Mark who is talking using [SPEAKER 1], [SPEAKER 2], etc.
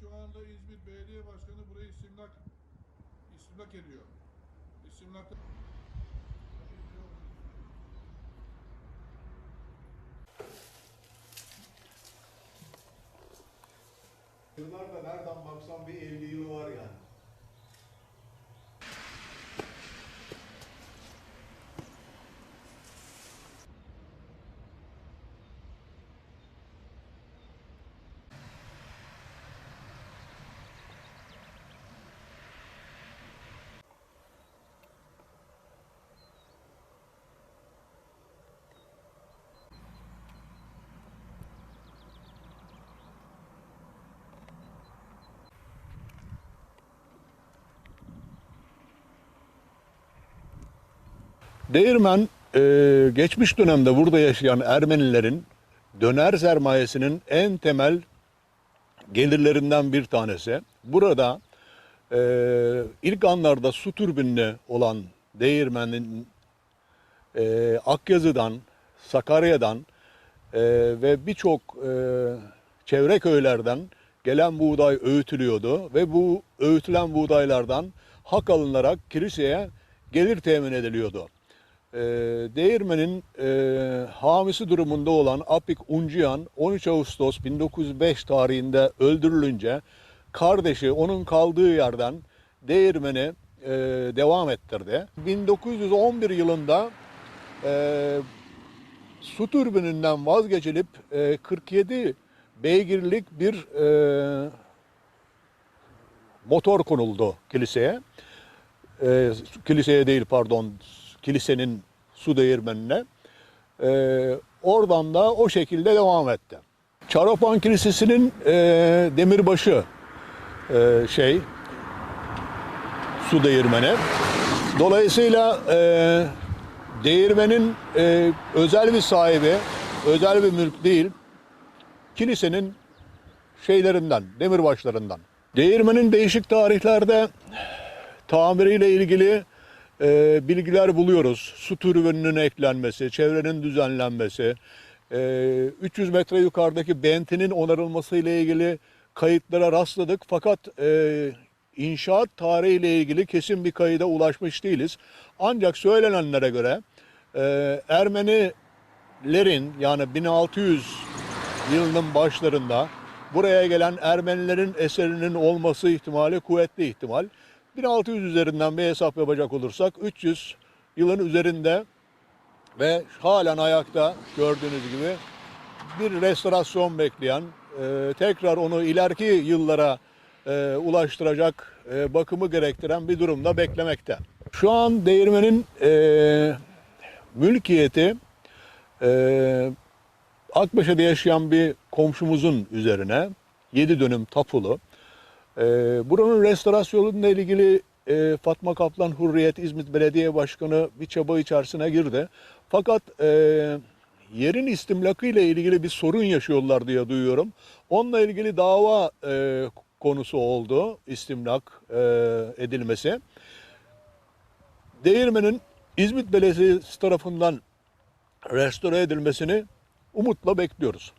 [SPEAKER 1] şu anda İzmit Belediye Başkanı burayı istimlak istimlak ediyor. İstimlakta
[SPEAKER 2] Yıllarda nereden baksan bir 50 yılı var yani.
[SPEAKER 3] Değirmen e, geçmiş dönemde burada yaşayan Ermenilerin döner sermayesinin en temel gelirlerinden bir tanesi. Burada e, ilk anlarda su türbinli olan değirmenin e, Akyazı'dan, Sakarya'dan e, ve birçok e, çevre köylerden gelen buğday öğütülüyordu ve bu öğütülen buğdaylardan hak alınarak kiliseye gelir temin ediliyordu. E, değirmenin e, hamisi durumunda olan Apik Uncuyan 13 Ağustos 1905 tarihinde öldürülünce kardeşi onun kaldığı yerden değirmeni e, devam ettirdi. 1911 yılında e, su türbininden vazgeçilip e, 47 beygirlik bir e, motor konuldu kiliseye. E, kiliseye değil pardon kilisenin su değirmenine. E, oradan da o şekilde devam etti. Çaropan Kilisesi'nin e, demirbaşı e, şey su değirmeni. Dolayısıyla e, değirmenin e, özel bir sahibi, özel bir mülk değil, kilisenin şeylerinden, demirbaşlarından. Değirmenin değişik tarihlerde tamiriyle ilgili e, bilgiler buluyoruz. Su türbününün eklenmesi, çevrenin düzenlenmesi, e, 300 metre yukarıdaki bentinin onarılması ile ilgili kayıtlara rastladık. Fakat e, inşaat tarihiyle ilgili kesin bir kayıda ulaşmış değiliz. Ancak söylenenlere göre e, Ermenilerin yani 1600 yılının başlarında buraya gelen Ermenilerin eserinin olması ihtimali kuvvetli ihtimal. 1600 üzerinden bir hesap yapacak olursak 300 yılın üzerinde ve halen ayakta gördüğünüz gibi bir restorasyon bekleyen, e, tekrar onu ileriki yıllara e, ulaştıracak e, bakımı gerektiren bir durumda beklemekte. Şu an değirmenin e, mülkiyeti e, Akbaşı'da yaşayan bir komşumuzun üzerine 7 dönüm tapulu. E, buranın restorasyonuyla ilgili e, Fatma Kaplan Hurriyet İzmit Belediye Başkanı bir çaba içerisine girdi. Fakat e, yerin istimlakı ile ilgili bir sorun yaşıyorlar diye duyuyorum. Onunla ilgili dava e, konusu oldu istimlak e, edilmesi. Değirmenin İzmit Belediyesi tarafından restore edilmesini umutla bekliyoruz.